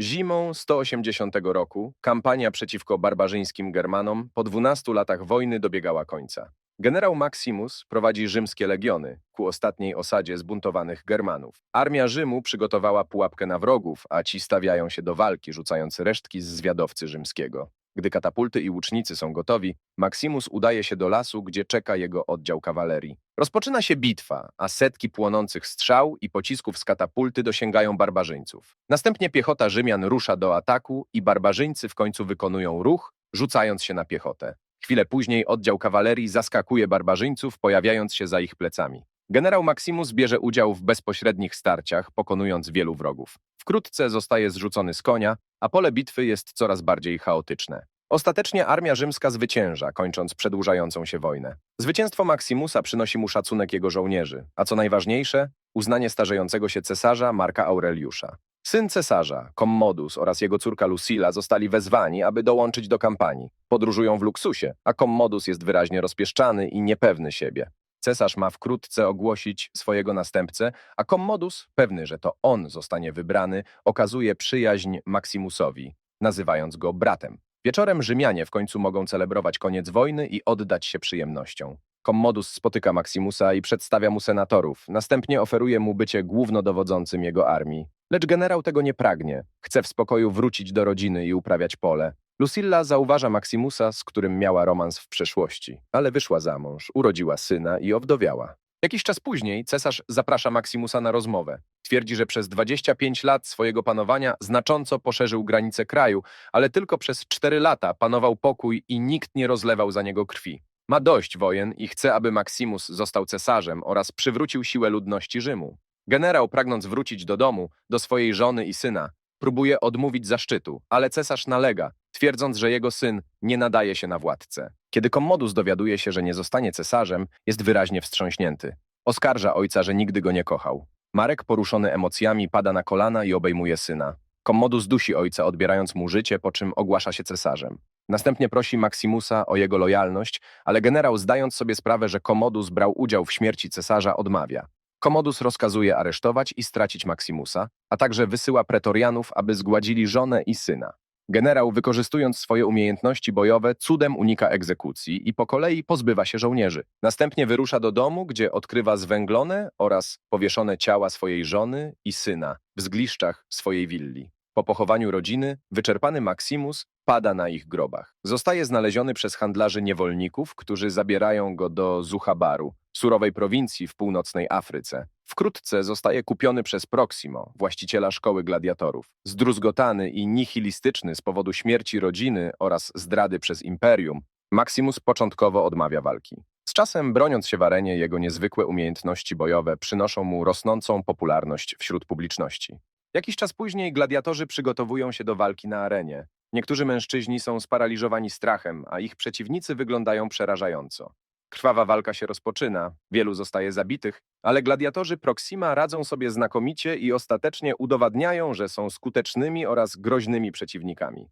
Zimą 180 roku kampania przeciwko barbarzyńskim Germanom po 12 latach wojny dobiegała końca. Generał Maximus prowadzi rzymskie legiony ku ostatniej osadzie zbuntowanych Germanów. Armia Rzymu przygotowała pułapkę na wrogów, a ci stawiają się do walki, rzucając resztki z zwiadowcy rzymskiego. Gdy katapulty i łucznicy są gotowi, Maximus udaje się do lasu, gdzie czeka jego oddział kawalerii. Rozpoczyna się bitwa, a setki płonących strzał i pocisków z katapulty dosięgają barbarzyńców. Następnie piechota Rzymian rusza do ataku i barbarzyńcy w końcu wykonują ruch, rzucając się na piechotę. Chwilę później oddział kawalerii zaskakuje barbarzyńców, pojawiając się za ich plecami. Generał Maximus bierze udział w bezpośrednich starciach, pokonując wielu wrogów. Wkrótce zostaje zrzucony z konia, a pole bitwy jest coraz bardziej chaotyczne. Ostatecznie armia rzymska zwycięża, kończąc przedłużającą się wojnę. Zwycięstwo Maximusa przynosi mu szacunek jego żołnierzy, a co najważniejsze, uznanie starzejącego się cesarza Marka Aureliusza. Syn cesarza, Commodus oraz jego córka Lucilla zostali wezwani, aby dołączyć do kampanii. Podróżują w luksusie, a Commodus jest wyraźnie rozpieszczany i niepewny siebie. Cesarz ma wkrótce ogłosić swojego następcę, a Commodus, pewny, że to on zostanie wybrany, okazuje przyjaźń Maximusowi, nazywając go bratem. Wieczorem Rzymianie w końcu mogą celebrować koniec wojny i oddać się przyjemnościom. Commodus spotyka Maximusa i przedstawia mu senatorów, następnie oferuje mu bycie głównodowodzącym jego armii. Lecz generał tego nie pragnie. Chce w spokoju wrócić do rodziny i uprawiać pole. Lucilla zauważa Maximusa, z którym miała romans w przeszłości, ale wyszła za mąż, urodziła syna i owdowiała. Jakiś czas później cesarz zaprasza Maximusa na rozmowę. Twierdzi, że przez 25 lat swojego panowania znacząco poszerzył granice kraju, ale tylko przez 4 lata panował pokój i nikt nie rozlewał za niego krwi. Ma dość wojen i chce, aby Maximus został cesarzem oraz przywrócił siłę ludności Rzymu. Generał, pragnąc wrócić do domu, do swojej żony i syna, próbuje odmówić zaszczytu, ale cesarz nalega, twierdząc, że jego syn nie nadaje się na władcę. Kiedy Commodus dowiaduje się, że nie zostanie cesarzem, jest wyraźnie wstrząśnięty. Oskarża ojca, że nigdy go nie kochał. Marek, poruszony emocjami, pada na kolana i obejmuje syna. Commodus dusi ojca, odbierając mu życie, po czym ogłasza się cesarzem. Następnie prosi Maximusa o jego lojalność, ale generał, zdając sobie sprawę, że Commodus brał udział w śmierci cesarza, odmawia. Commodus rozkazuje aresztować i stracić Maximusa, a także wysyła pretorianów, aby zgładzili żonę i syna. Generał, wykorzystując swoje umiejętności bojowe, cudem unika egzekucji i po kolei pozbywa się żołnierzy. Następnie wyrusza do domu, gdzie odkrywa zwęglone oraz powieszone ciała swojej żony i syna w zgliszczach swojej willi. Po pochowaniu rodziny, wyczerpany Maximus pada na ich grobach. Zostaje znaleziony przez handlarzy niewolników, którzy zabierają go do Zuchabaru, surowej prowincji w północnej Afryce. Wkrótce zostaje kupiony przez Proximo, właściciela szkoły gladiatorów. Zdruzgotany i nihilistyczny z powodu śmierci rodziny oraz zdrady przez imperium, Maximus początkowo odmawia walki. Z czasem, broniąc się w arenie, jego niezwykłe umiejętności bojowe przynoszą mu rosnącą popularność wśród publiczności. Jakiś czas później gladiatorzy przygotowują się do walki na arenie. Niektórzy mężczyźni są sparaliżowani strachem, a ich przeciwnicy wyglądają przerażająco. Krwawa walka się rozpoczyna, wielu zostaje zabitych, ale gladiatorzy Proxima radzą sobie znakomicie i ostatecznie udowadniają, że są skutecznymi oraz groźnymi przeciwnikami.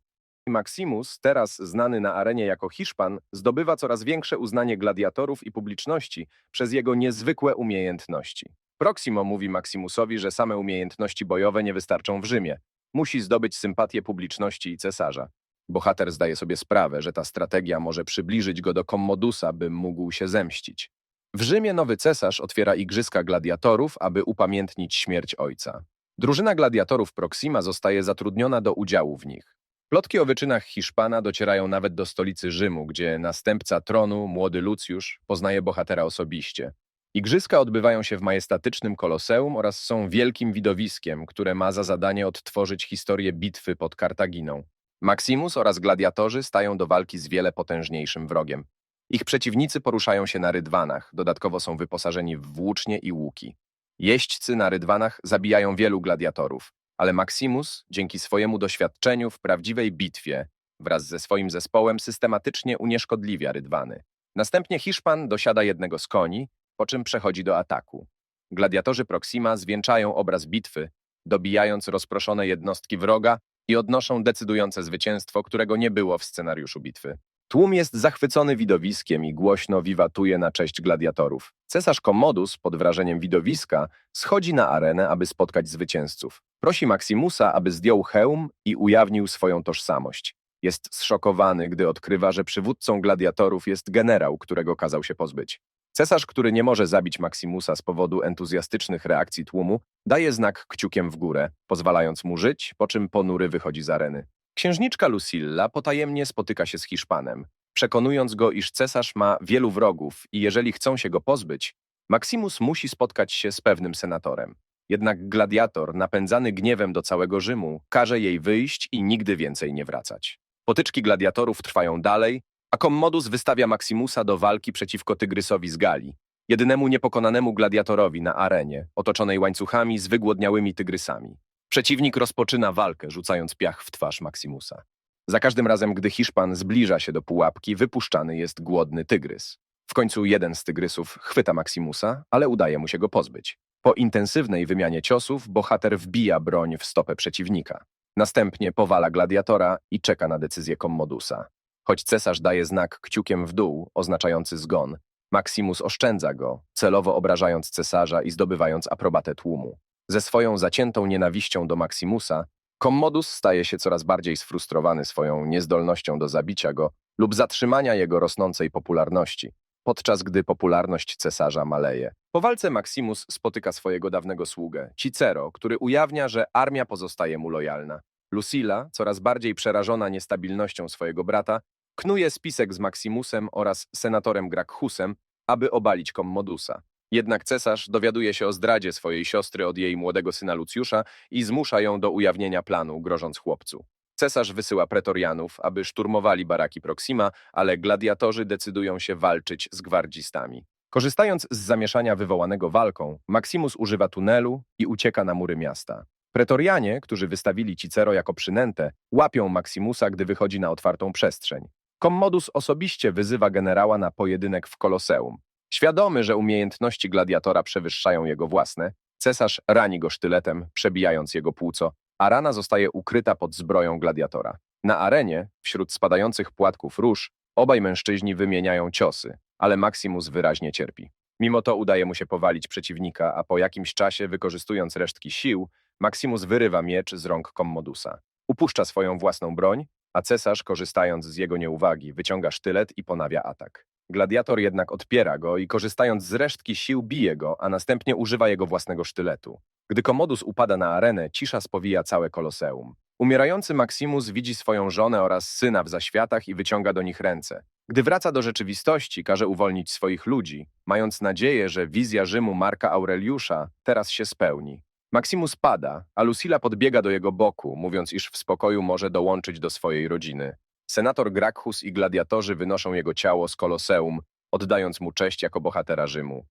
Maximus, teraz znany na arenie jako Hiszpan, zdobywa coraz większe uznanie gladiatorów i publiczności przez jego niezwykłe umiejętności. Proximo mówi Maximusowi, że same umiejętności bojowe nie wystarczą w Rzymie. Musi zdobyć sympatię publiczności i cesarza. Bohater zdaje sobie sprawę, że ta strategia może przybliżyć go do Commodusa, by mógł się zemścić. W Rzymie nowy cesarz otwiera igrzyska gladiatorów, aby upamiętnić śmierć ojca. Drużyna gladiatorów Proxima zostaje zatrudniona do udziału w nich. Plotki o wyczynach Hiszpana docierają nawet do stolicy Rzymu, gdzie następca tronu, młody Lucjusz, poznaje bohatera osobiście. Igrzyska odbywają się w majestatycznym koloseum oraz są wielkim widowiskiem, które ma za zadanie odtworzyć historię bitwy pod Kartaginą. Maximus oraz gladiatorzy stają do walki z wiele potężniejszym wrogiem. Ich przeciwnicy poruszają się na rydwanach, dodatkowo są wyposażeni w włócznie i łuki. Jeźdźcy na rydwanach zabijają wielu gladiatorów, ale Maximus, dzięki swojemu doświadczeniu w prawdziwej bitwie, wraz ze swoim zespołem systematycznie unieszkodliwia rydwany. Następnie Hiszpan dosiada jednego z koni, po czym przechodzi do ataku. Gladiatorzy Proxima zwieńczają obraz bitwy, dobijając rozproszone jednostki wroga i odnoszą decydujące zwycięstwo, którego nie było w scenariuszu bitwy. Tłum jest zachwycony widowiskiem i głośno wiwatuje na cześć gladiatorów. Cesarz Commodus, pod wrażeniem widowiska, schodzi na arenę, aby spotkać zwycięzców. Prosi Maximusa, aby zdjął hełm i ujawnił swoją tożsamość. Jest zszokowany, gdy odkrywa, że przywódcą gladiatorów jest generał, którego kazał się pozbyć. Cesarz, który nie może zabić Maximusa z powodu entuzjastycznych reakcji tłumu, daje znak kciukiem w górę, pozwalając mu żyć, po czym ponury wychodzi z areny. Księżniczka Lucilla potajemnie spotyka się z Hiszpanem, przekonując go, iż cesarz ma wielu wrogów i jeżeli chcą się go pozbyć, Maximus musi spotkać się z pewnym senatorem. Jednak gladiator, napędzany gniewem do całego Rzymu, każe jej wyjść i nigdy więcej nie wracać. Potyczki gladiatorów trwają dalej, a Commodus wystawia Maximusa do walki przeciwko Tygrysowi z Galii, jedynemu niepokonanemu gladiatorowi na arenie, otoczonej łańcuchami z wygłodniałymi tygrysami. Przeciwnik rozpoczyna walkę, rzucając piach w twarz Maximusa. Za każdym razem, gdy Hiszpan zbliża się do pułapki, wypuszczany jest głodny tygrys. W końcu jeden z tygrysów chwyta Maximusa, ale udaje mu się go pozbyć. Po intensywnej wymianie ciosów bohater wbija broń w stopę przeciwnika. Następnie powala gladiatora i czeka na decyzję Commodusa. Choć cesarz daje znak kciukiem w dół, oznaczający zgon, Maximus oszczędza go, celowo obrażając cesarza i zdobywając aprobatę tłumu. Ze swoją zaciętą nienawiścią do Maximusa, Commodus staje się coraz bardziej sfrustrowany swoją niezdolnością do zabicia go lub zatrzymania jego rosnącej popularności, podczas gdy popularność cesarza maleje. Po walce Maximus spotyka swojego dawnego sługę, Cicero, który ujawnia, że armia pozostaje mu lojalna. Lucilla, coraz bardziej przerażona niestabilnością swojego brata, knuje spisek z Maximusem oraz senatorem Gracchusem, aby obalić Commodusa. Jednak cesarz dowiaduje się o zdradzie swojej siostry od jej młodego syna Lucjusza i zmusza ją do ujawnienia planu, grożąc chłopcu. Cesarz wysyła pretorianów, aby szturmowali baraki Proxima, ale gladiatorzy decydują się walczyć z gwardzistami. Korzystając z zamieszania wywołanego walką, Maximus używa tunelu i ucieka na mury miasta. Pretorianie, którzy wystawili Cicero jako przynętę, łapią Maximusa, gdy wychodzi na otwartą przestrzeń. Commodus osobiście wyzywa generała na pojedynek w Koloseum. Świadomy, że umiejętności gladiatora przewyższają jego własne, cesarz rani go sztyletem, przebijając jego płuco, a rana zostaje ukryta pod zbroją gladiatora. Na arenie, wśród spadających płatków róż, obaj mężczyźni wymieniają ciosy, ale Maximus wyraźnie cierpi. Mimo to udaje mu się powalić przeciwnika, a po jakimś czasie, wykorzystując resztki sił, Maximus wyrywa miecz z rąk Commodusa. Upuszcza swoją własną broń, a cesarz, korzystając z jego nieuwagi, wyciąga sztylet i ponawia atak. Gladiator jednak odpiera go i korzystając z resztki sił bije go, a następnie używa jego własnego sztyletu. Gdy Commodus upada na arenę, cisza spowija całe koloseum. Umierający Maximus widzi swoją żonę oraz syna w zaświatach i wyciąga do nich ręce. Gdy wraca do rzeczywistości, każe uwolnić swoich ludzi, mając nadzieję, że wizja Rzymu Marka Aureliusza teraz się spełni. Maximus pada, a Lucilla podbiega do jego boku, mówiąc, iż w spokoju może dołączyć do swojej rodziny. Senator Gracchus i gladiatorzy wynoszą jego ciało z koloseum, oddając mu cześć jako bohatera Rzymu.